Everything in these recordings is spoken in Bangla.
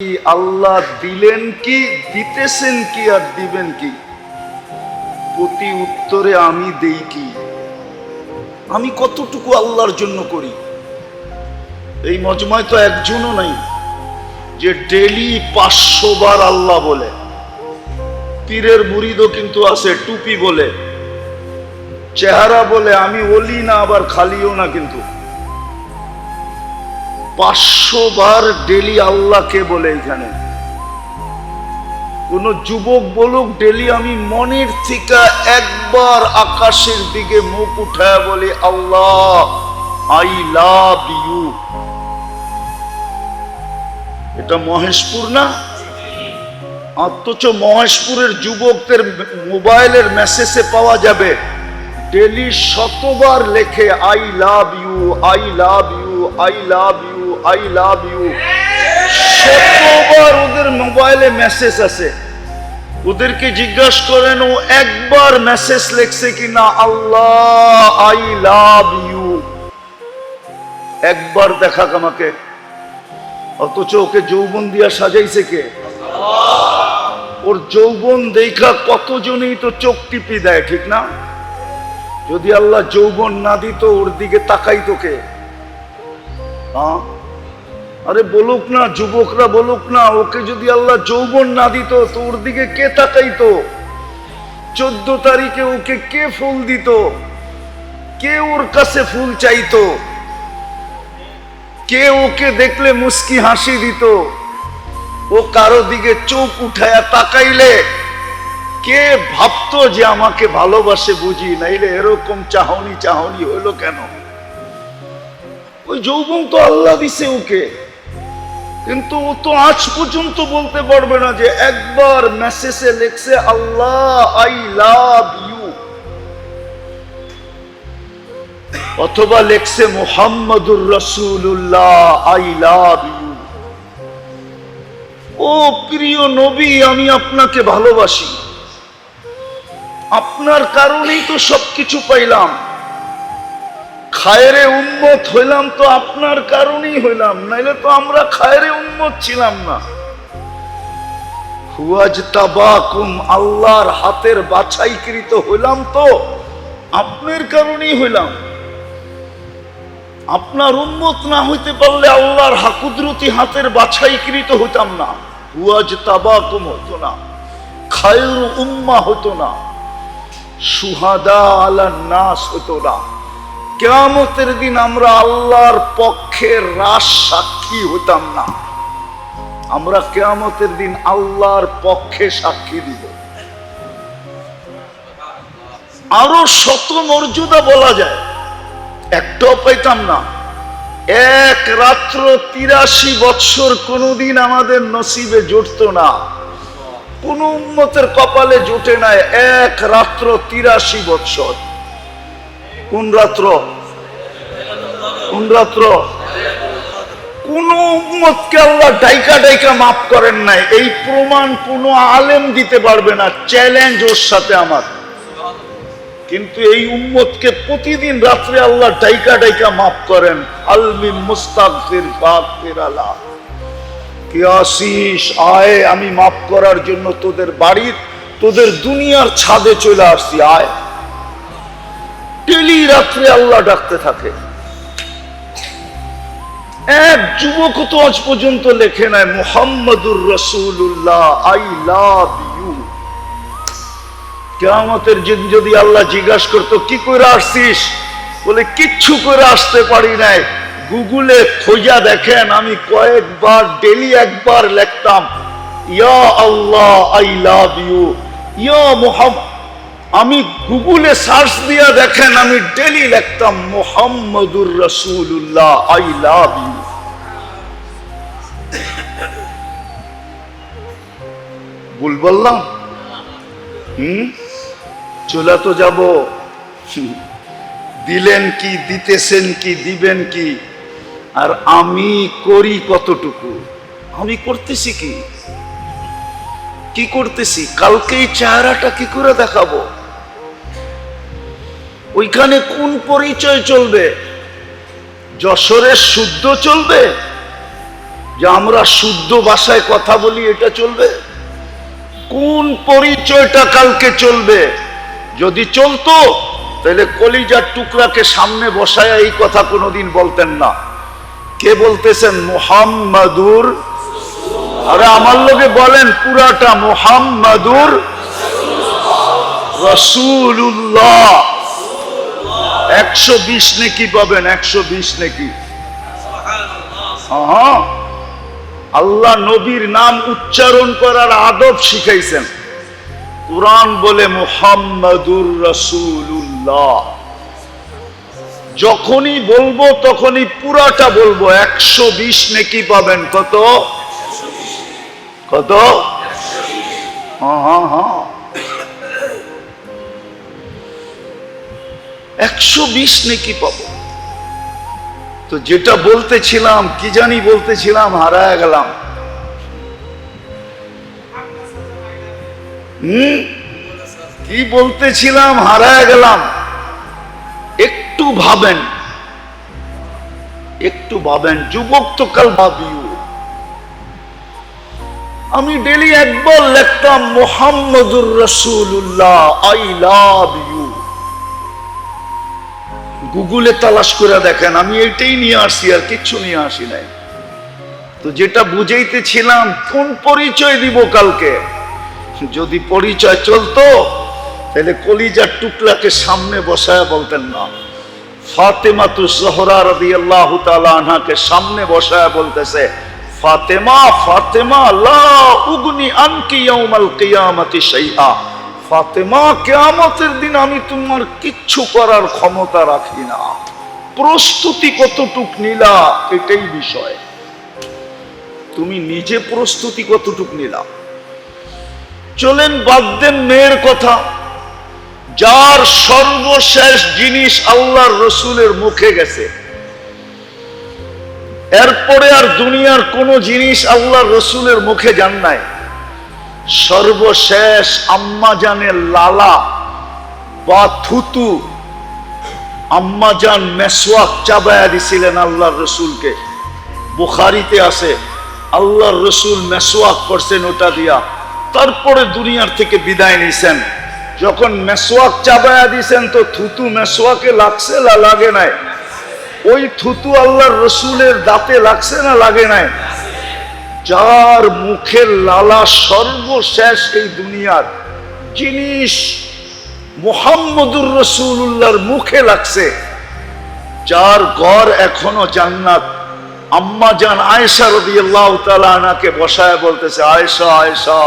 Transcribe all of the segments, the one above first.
আল্লাহ দিলেন কি, দিতেছেন কি আর দিবেন কি? প্রতি উত্তরে আমি দেই কি? আমি কতটুকু আল্লাহর জন্য করি? এই মজমায় তো একজনও নাই যে ডেলি পাঁচশো বার আল্লাহ বলে। পীরের মুরিদও কিন্তু আছে, টুপি বলে। চেহারা বলে, আমি ওলি না, আবার খালিও না কিন্তু। পাঁচশো বার ডেলি আল্লাহকে বলে এখানে। কোন যুবক বলুক, ডেলি আমি মনের থেকে একবার আকাশের দিকে মুখ উঠায় বলি, আল্লাহ আই লাভ ইউ এটা মহেশপুর না? অথচ মহেশপুরের যুবকদের মোবাইলের মেসেজে পাওয়া যাবে, ডেলি শতবার লেখে I love you I love you I love you I love you শতবার ওদের মোবাইলে মেসেজ আছে। ওদেরকে জিজ্ঞাসা করেন, ও একবার মেসেজ লেখছে কিনা? আল্লাহ আই লাভ ইউ একবার দেখাক আমাকে। অথচ ওকে যৌবন দিয়া সাজাইছে কে? ওর যৌবন দেখা কতজনই তো চোখ টিপি দেয়, ঠিক না? যদি আল্লাহ যৌবন না দিত, ওর দিকে তাকাই তোকে হ্যাঁ? আরে বলুক না, যুবকরা বলুক না, ওকে যদি আল্লাহ যৌবন না দিত, তো ওর দিকে কে তাকাইতো? চোদ্দ তারিখে ওকে কে ফুল দিত? কে ওর কাছে ফুল চাইতো? কে ওকে দেখলে মুস্কি হাসি দিত? ও কারও দিকে চোখ উঠায়া তাকাইলে কে ভাবতো যে আমাকে ভালোবাসে বুঝি, নাইলে এরকম চাহনি চাহনি হইল কেন? ওই যৌবন তো আল্লাহ দিছে ওকে। কিন্তু তো আজ পর্যন্ত বলতে পারবে না যে একবার মেসেজে লেখছে, আল্লাহ আই লাভ ইউ অথবা লেখছে, মোহাম্মদুর রসুল্লাহ আই লাভ ইউ ও প্রিয় নবী, আমি আপনাকে ভালোবাসি। আপনার কারণেই তো সবকিছু পাইলাম। খায়রে উন্মত হইলাম তো আপনার কারণেই হইলাম, নাইলে তো আমরা খায়রে উন্মত ছিলাম না। আল্লাহর হাতের বাছাইকৃত হইলাম তো আপনার কারণেই হইলাম। আপনার উন্মত না হইতে পারলে আল্লাহর হাকুদরতি হাতের বাছাইকৃত হইতাম না। হুয়াজ তাবাকুম হতো না, খায়রু উম্মা হতো না, সুহাদা আলা নাস হতো না। কেয়ামতের দিন আমরা আল্লাহর পক্ষে রাস সাক্ষী হতাম না। আমরা কেয়ামতের দিন আল্লাহর পক্ষে সাক্ষী দিব। আরও শত মর্যাদা বলা যায়, একটাও পাইতাম না। এক রাত্র তিরাশি বৎসর কোনোদিন আমাদের নসিবে জুটতো না। কোন উন্মতের কপালে জুটে নাই, এক রাত্র তিরাশি বৎসর। কোন রাত্র কোন রাত্র কোন উম্মতকে আল্লাহ ডাইকা ডাইকা মাফ করেন নাই। এই প্রমাণ কোন আলেম দিতে পারবে না, চ্যালেঞ্জ ওর সাথে আমার। কিন্তু এই উম্মতকে প্রতিদিন রাত্রে আল্লাহ ডাইকা ডাইকা মাফ করেন। আলমিন মুস্তাগফির বাগফির আলা। কে আসিস আয়, আমি মাফ করার জন্য তোদের বাড়ির, তোদের দুনিয়ার ছাদে চলে আসছি, আয়। ডেলি রাত্রে আল্লাহ ডাকতে থাকে। এক যুবক তো আজ পর্যন্ত লেখে নাই, মোহাম্মদুর রসুল্লাহ আই লাভ ইউ। কেয়ামতের দিন যদি আল্লাহ জিজ্ঞাসা করতো, কি করে আসছিস? বলে, কিচ্ছু করে আসতে পারি নাই। গুগলে খোঁজা দেখেন, আমি কয়েকবার, ডেলি একবার লিখতাম, ইয়া আল্লাহ, আই লাভ ইউ। ইয়া মোহাম্মদ আমি গুগলে সার্চ দিয়া দেখেন, আমি ডেলি লিখতাম, মোহাম্মদুর রসুল্লাহ আই লাভ ইউ। ভুল বললাম? হুম? চলে তো যাব। দিলেন কি, দিতেছেন কি, দিবেন কি? আর আমি করি কতটুকু? আমি করতেছি কি? কি করতেছি? কালকে এই চেহারাটা কি করে দেখাবো? ওইখানে কোন পরিচয় চলবে? যশোরের শুদ্ধ চলবে? যে আমরা শুদ্ধ ভাষায় কথা বলি, এটা চলবে? কোন পরিচয়টা কালকে চলবে? যদি চলতো, তাহলে কলিজার টুকরাকে সামনে বসায় এই কথা কোনোদিন বলতেন না। কে বলতেছেন? মোহাম্মদুর? আরে আমার লোকে বলেন পুরাটা মোহাম্মদুর রসুল্লাহ একশো বিশ নেকি পাবেন, একশো বিশ নেকি। আল্লাহ নবীর নাম উচ্চারণ করার আদব শিখাইছেন। কোরআন বলে মুহাম্মাদুর রসুল্লাহ যখনই বলব, তখনই পুরাটা বলব। একশো বিশ নেকি পাবেন। কত? কত? হ্যাঁ হ্যাঁ একশো বিশ নেকি পাবো। তো যেটা বলতেছিলাম, কি জানি বলতেছিলাম, হারায় গেলাম। কি বলতেছিলাম, হারায় গেলাম। একটু ভাবেন। একটু ভাবেন, যুবক তো কাল ভাবিও। আমি ডেলি একবার লিখতাম, মোহাম্মদুর রসুল্লাহ আই লাভ ইউ। গুগলে তালাশ করে দেখেন, আমি এটাই নিয়ে আসি আর কিচ্ছু নিয়ে আসি নাই। তো যেটা বুঝাইতেছিলাম, কোন পরিচয় দিব কালকে? যদি পরিচয় চলতো, তাহলে কলিজার টুকরাকে সামনে বসায় বলতেন না। ফাতেমা তু জহরা রদি আল্লাহ আনহাকে সামনে বসায় বলতেছে, ফাতেমা ফাতেমা, লা উগনি আনকি ইয়াউমাল কিয়ামতি শাইআ। ফাতেমা, কেয়ামতের দিন আমি তোমার কিচ্ছু করার ক্ষমতা রাখি না। প্রস্তুতি কতটুক নিলা, এটাই বিষয়। তুমি নিজে প্রস্তুতি কতটুক নিলা? চলেন, বাদ দেন মেয়ের কথা। যার সর্বশেষ জিনিস আল্লাহর রসুলের মুখে গেছে। এরপরে আর দুনিয়ার কোন জিনিস আল্লাহর রসুলের মুখে যান নাই। সর্বশেষ আম্মা জানের লালা বা থুতু আম্মা জান মেসওয়াক চাবায়া দিছিলেন আল্লাহর রসুলকে। বুখারিতে আছে, আল্লাহর রসুল মেসওয়াক করছেন ওটা দিয়া। তারপরে দুনিয়ার থেকে বিদায় নিছেন। যখন মেসওয়াক চাবায়া দিছেন তো থুতু মেসওয়াকে লাগছে না লাগে নাই? ওই থুতু আল্লাহর রসুলের দাঁতে লাগছে না লাগে নাই? যার মুখের লালা সর্বশেষ এই দুনিয়ার জিনিস মোহাম্মদুর রসুল্লাহর মুখে লাগছে, যার ঘর এখনও জান্নাত। আম্মা জান আয়েশা রবি তালাকে বসায় বলতেছে, আয়েশা আয়েশা।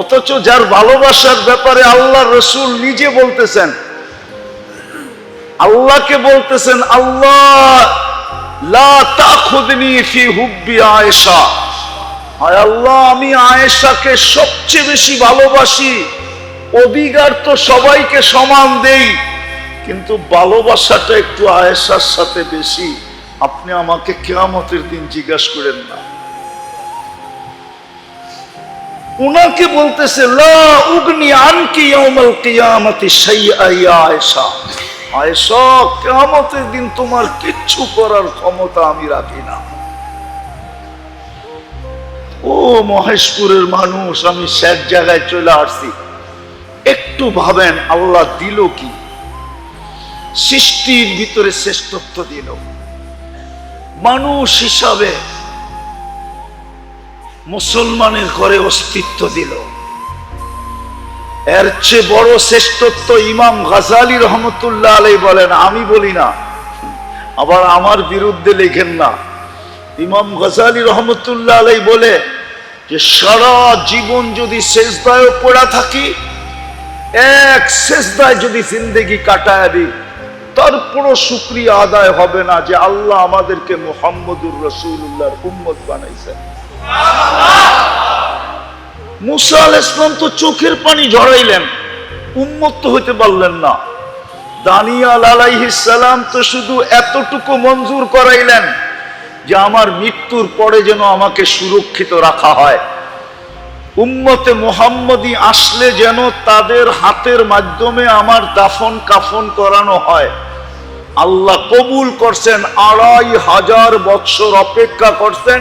অথচ যার ভালোবাসার ব্যাপারে আল্লাহ রসুল নিজে বলতেছেন, আল্লাহকে বলতেছেন, আল্লাহ আমি আয়েশাকে সবচেয়ে বেশি ভালোবাসি। অধিকার তো সবাইকে সমান দেই, কিন্তু ভালোবাসাটা একটু আয়েশার সাথে বেশি। আপনি আমাকে কেয়ামতের দিন জিজ্ঞাসা করেন না। উনাকে বলতেছে, লা উগনি আনকি ইয়াউমাল কিয়ামতি শাইআ ইয়া আয়েশা। আয়েশা, কেয়ামতের দিন তোমার কিচ্ছু করার ক্ষমতা আমি রাখি না। ও মহেশপুরের মানুষ, আমি শেষ জায়গায় চলে আসছি। একটু ভাবেন, আল্লাহ দিল কি? সৃষ্টির ভিতরে শ্রেষ্ঠত্ব দিল। মানুষ হিসাবে মুসলমানের ঘরে অস্তিত্ব দিল। এর চেয়ে বড় শ্রেষ্ঠত্ব ইমাম গাজালি রহমতুল্লাহ আলাই বলেন, আমি বলি না। আবার আমার বিরুদ্ধে লেখেন না। ইমাম গজালি রহমতুল্লাহ আলাই বলে যে, সারা জীবন যদি শেষদায় পড়া থাকি, এক শেষদায় যদি জিন্দেগি কাটায় দিই, তারপরও শুক্রিয়া আদায় হবে না যে আল্লাহ আমাদেরকে মোহাম্মদুর রসুল্লাহর উম্মত বানাইছেন। মুসা আল ইসলাম তো চোখের পানি ঝরাইলেন উন্মত্ত হইতে পারলেন না। দানিয়াল আলাইহিসালাম তো শুধু এতটুকু মঞ্জুর করাইলেন যে আমার মৃত্যুর পরে যেন আমাকে সুরক্ষিত রাখা হয়। উম্মতে মোহাম্মদী আসলে যেন তাদের হাতের মাধ্যমে আমার দাফন কাফন করানো হয়। আল্লাহ কবুল করছেন, আড়াই হাজার বৎসর অপেক্ষা করছেন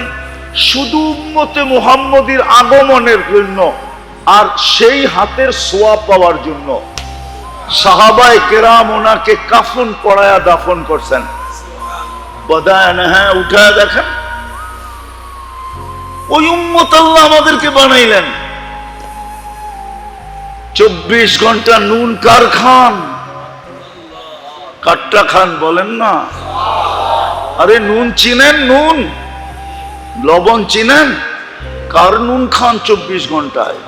শুধু উম্মতে মুহাম্মদীর আগমনের জন্য আর সেই হাতের সোয়া পাওয়ার জন্য। সাহাবায় কেরাম ওনাকে কাফন পড়ায়া দাফন করছেন। হ্যাঁ ওই আমাদেরকে বানাইলেন। চব্বিশ ঘণ্টা নুন খান বলেন না। আরে নুন চিনেন, নুন। লবণ চিনেন? কারনুন খান চব্বিশ ঘন্টায়।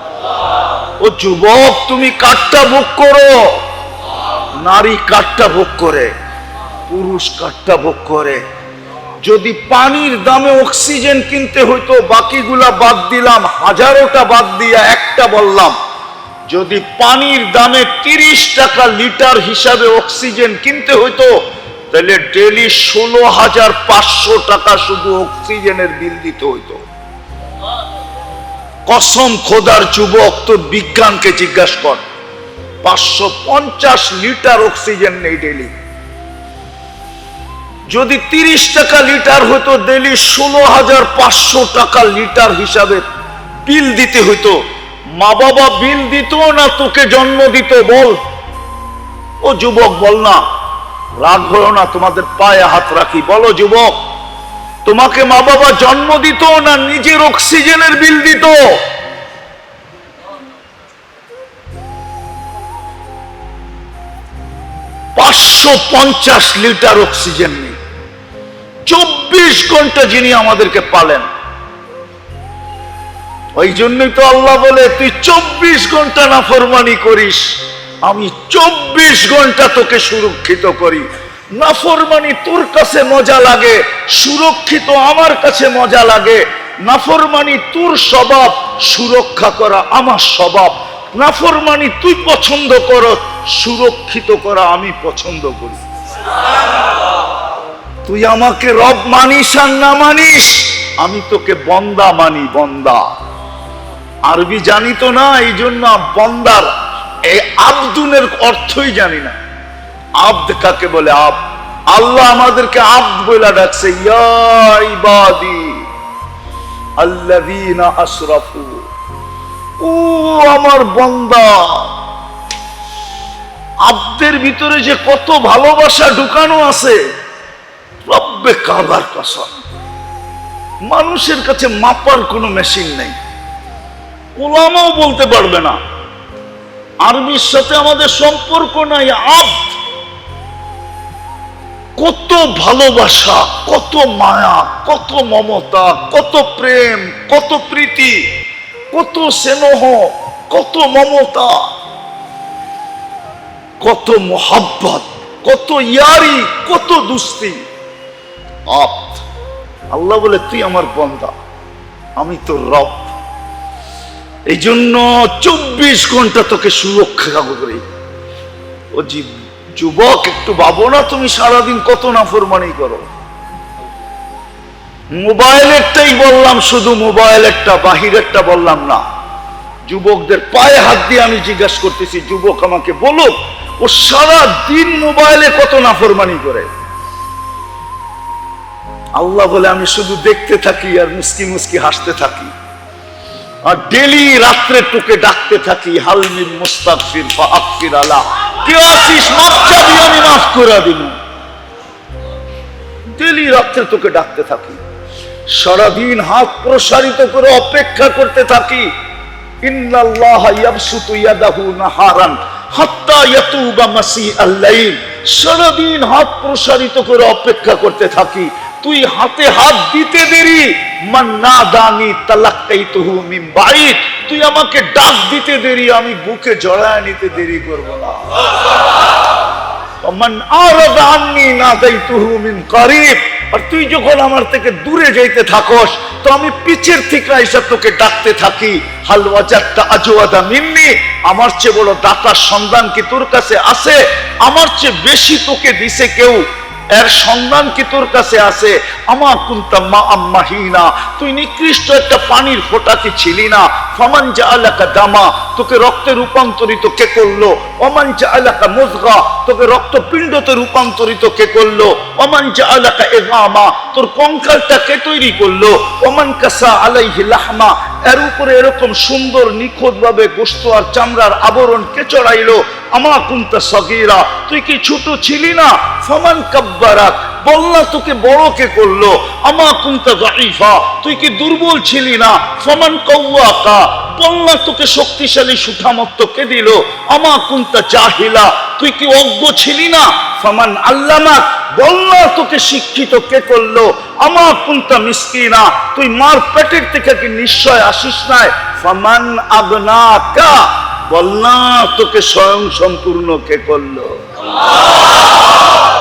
ও যুবক, তুমি কাঠটা ভোগ করো। নারী কাঠটা ভোগ করে, পুরুষ কাঠটা ভোগ করে। যদি পানির দামে অক্সিজেন কিনতে হইতো, বাকিগুলা বাদ দিলাম, হাজারোটা বাদ দিয়া একটা বললাম, যদি পানির দামে তিরিশ টাকা লিটার হিসাবে অক্সিজেন কিনতে হইতো তাহলে ডেলি ষোলো হাজার পাঁচশো টাকা শুধু অক্সিজেনের বিল দিতে হইতো। কসম খোদার যুবক, তোর বিজ্ঞানকে জিজ্ঞাসা কর, পাঁচশো পঞ্চাশ লিটার অক্সিজেন নেই ডেলি। যদি তিরিশ টাকা লিটার হতো ডেলি ষোলো হাজার পাঁচশো টাকা লিটার হিসাবে বিল দিতে হইতো। মা বাবা বিল দিত না, তোকে জন্ম দিত, বল। ও যুবক, বল না। রাগ হলো না, তোমাদের পায়ে হাত রাখি। বলো যুবক, তোমাকে মা বাবা জন্ম দিত না নিজের অক্সিজেনের বিল দিত? পাঁচশো পঞ্চাশ লিটার অক্সিজেন নেই। চব্বিশ ঘণ্টা যিনি আমাদেরকে পালেন। ওই জন্যই তো আল্লাহ বলে, তুই চব্বিশ ঘণ্টা না ফরমানি করিস। আমি চব্বিশ ঘণ্টা তোকে সুরক্ষিত করি। নাফরমানি তোর কাছে মজা লাগে, সুরক্ষিত আমার কাছে মজা লাগে। নাফরমানি তোর স্বভাব, সুরক্ষা করা আমার স্বভাব। নাফরমানি তুই পছন্দ কর, সুরক্ষিত করা আমি পছন্দ করি। তুই আমাকে রব মানিস আর না মানিস, আমি তোকে বন্দা মানি, বন্দা। আরবি জানি তো না এই জন্য বন্দার এই আব্দুনের অর্থই জানি না। আব্দ কাকে বলে? আব আল্লাহ আমাদেরকে আব্দ বলে ডাকছে আসরাফু ও আমার আব্দের ভিতরে যে কত ভালোবাসা ঢুকানো আছে, রব্বে কসম। মানুষের কাছে মাপার কোনো মেশিন নেই। ওলামাও বলতে পারবে না। আরবির সাথে আমাদের সম্পর্ক নাই। আব কত ভালোবাসা, কত মায়া, কত মমতা, কত প্রেম, কত প্রীতি, কত স্নেহ, কত মমতা, কত মোহাব্বত, কত ইয়ারি, কত দুস্তি। আপ, আল্লাহ বলে, তুই আমার বন্দা, আমি তোর রব। এই জন্য চব্বিশ ঘণ্টা তোকে সুরক্ষা করি। ও যুবক, একটু ভাবো না তুমি সারাদিন কত নাফরমানি করো। মোবাইলেরটাই বললাম, শুধু মোবাইলেরটা, বাহিরেরটা বললাম না। যুবকদের পায়ে হাত দিয়ে আমি জিজ্ঞাসা করতেছি, যুবক আমাকে বলুক ও সারা দিন মোবাইলে কত নাফরমানি করে? আল্লাহ বলে, আমি শুধু দেখতে থাকি আর মুস্কি মুস্কি হাসতে থাকি। ডেলি রাত্রে তোকে ডাকতে থাকি ফাকফির আলা। কে আছিস? মাপ চাবি আমি মাফ করে দিব। ডেলি রাত্রে তোকে ডাকতে থাকি, সারাদিন হাত প্রসারিত করে অপেক্ষা করতে থাকি। নাহারান সারাদিন হাত প্রসারিত করে অপেক্ষা করতে থাকি তুই হাতে হাত দিতে দেরি। তুই আমাকে ডাক দিতে দেরি, আমি বুকে জড়ায় নিতে আর তুই যখন আমার থেকে দূরে যাইতে থাকস, তো আমি পিছের থেকে এসে তোকে ডাকতে থাকি। হালওয়া যাত্রা আজওয়াদা মিন্নি। আমার চেয়ে বড় দাতার সন্ধান কি তোর কাছে আছে? আমার চেয়ে বেশি তোকে দিছে কেউ? এর সন্ধান কি তোর কাছে আছে? আমা কুন্তা মা আম্মাহিনা তুই নিকৃষ্ট একটা পানির ফোঁটা ছিলি না? ফমান যা আলাকা দামা। তোকে রক্তে রূপান্তরিত কে করল? অমান যা আলাকা মুজগা। তোকে রক্তপিণ্ডতে রূপান্তরিত কে করল? অমান যা আলাকা এগামা তোর কঙ্কালটা কে তৈরি করল? অমান কাসা আলাইহি লাহমা। এর উপরে এরকম সুন্দর নিখুঁত ভাবে গোস্ত আর চামড়ার আবরণ কে চড়াইলো? আমা কুন্তা সগীরা। তুই কি ছোট ছিলি না? ফমান কাব্বারাক। বল্লা তোকে বড় কে করল? আমা কুন্তা গাইফা তুই কি দুর্বল ছিলি না? ফমান কৌয়াকা বল্লা তোকে শক্তিশালী দিল? আমা কুন্তা জাহিলা, তুই কি অজ্ঞ ছিলি না? ফমান বল্লা তোকে শিক্ষিত কে করল? আমা কুন্তা মিসকিনা, তুই মার পেটের থেকে কি নিশ্চয় আসিস নাই? ফমান আবনাকা বল্লা তোকে স্বয়ং সম্পূর্ণ কে করল?